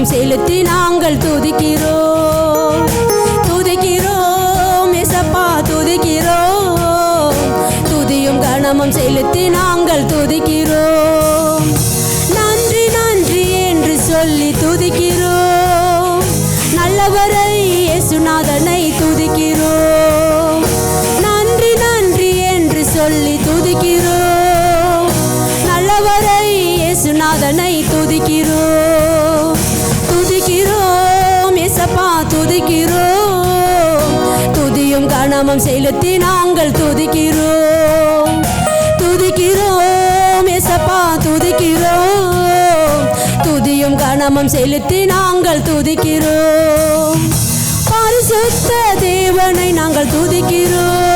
நாங்கள் துதிக்கிறோம். துதிக்கிறோம் எசப்பா துதிக்கிறோம். துதியும் கணமும் செலுத்தி நாங்கள் துதிக்கிறோம். நன்றி நன்றி என்று சொல்லி துதிக்கிறோம். நல்லவரை இயேசுநாதனை துதிக்கிறோம். நன்றி நன்றி என்று சொல்லி துதிக்கிறோம். நல்லவரை இயேசுநாதனை துதிக்கிறோம். நாமம் செலுத்தி நாங்கள் துதிக்கிறோம். துதிக்கிறோம் எசப்பா துதிக்கிறோம். துதியும் கணமும் செலுத்தி நாங்கள் துதிக்கிறோம். பரிசுத்த தேவனை நாங்கள் துதிக்கிறோம்.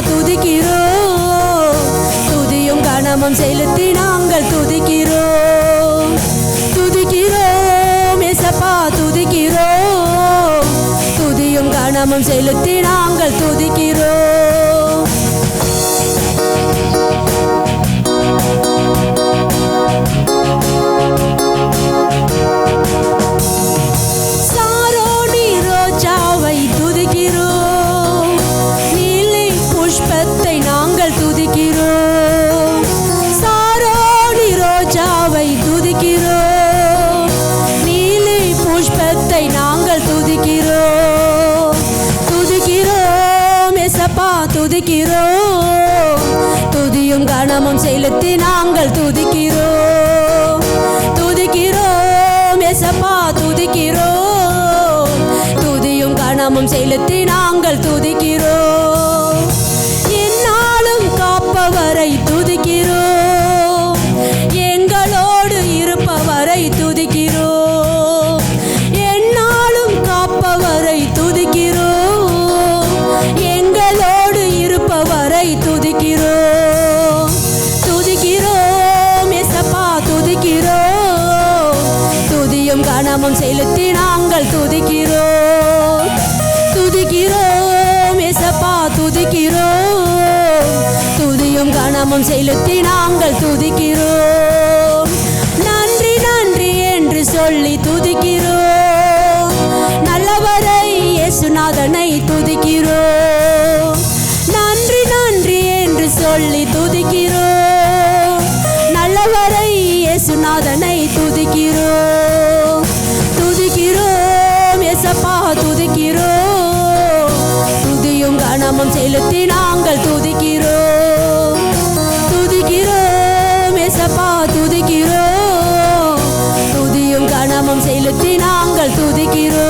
துதிக்கிறோம். துதியும் கணமும் செலுத்தி நாங்கள் துதிக்கிறோம். துதிக்கிறோம் எசப்பா துதிக்கிறோம். துதியும் கணமும் செலுத்தி நாங்கள் துதிக்கிறோம். துதிக்கிறோம். துதியும் கணமும் செலுத்தி நாங்கள் துதிக்கிறோம். துதிக்கிறோம் எசப்பா துதிக்கிறோம். துதியும் கணமும் செலுத்தி துதியும் செலுத்தி நாங்கள் துதிக்கிறோம். துதிக்கிறோம் எசப்பா துதிக்கிறோம். துதியும் கணமும் செலுத்தி நாங்கள் துதிக்கிறோம். நன்றி நன்றி என்று சொல்லி துதிக்கிறோம். நல்லவரை இயேசுநாதனை துதிக்கிறோம். நன்றி நன்றி என்று சொல்லி துதிக்கிறோம். நல்லவரை இயேசுநாதனை துதிக்கிறோம். நாமம் செலுத்தி நாங்கள் துதிக்கிறோம். துதிக்கிறோம் எசப்பா துதிக்கிறோம். துதியும் கணமும் செலுத்தி நாங்கள் துதிக்கிறோம்.